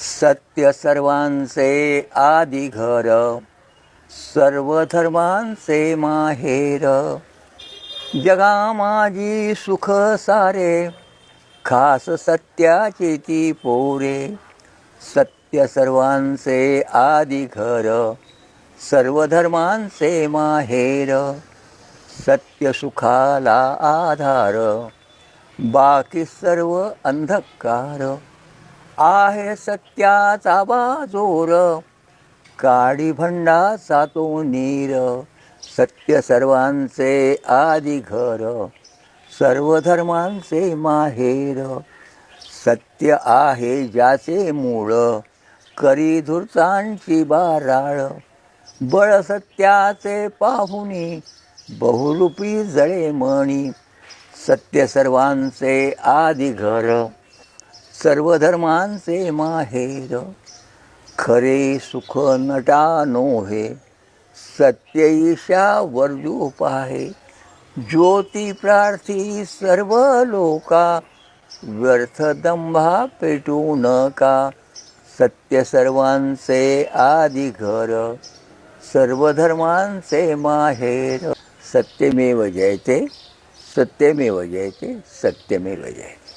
सत्य सर्वांचे आदि घर सर्व धर्मांचे माहेर. जगा माझी सुख सारे खास सत्याची ती पोरे. सत्य सर्वांचे आदि घर सर्व धर्मांचे माहेर. सत्य सुखाला आधार बाकी सर्व अंधकार. आहे सत्याचा बाजोर. काडी भंडाचा तो नीर. सत्य सर्वांचे आदी घर. सर्व धर्मांचे माहेर. सत्य आहे ज्याचे मूळ. करी धुर्तांची बाराळ. बळ सत्याचे पाहुनी. बहुरूपी जळे मणी. सत्य सर्वांचे आदी घर. सर्व धर्मांचे माहेर खरे सुख नटा नोहे सत्यईशा वर्जू पाहे. ज्योती प्रार्थी सर्व लोका व्यर्थ दंभा पेटू नका. सत्य सर्वांचे आदि घर सर्व धर्मांचे माहेर सत्यमेव जयते सत्यमेव जयते सत्यमेव जयते.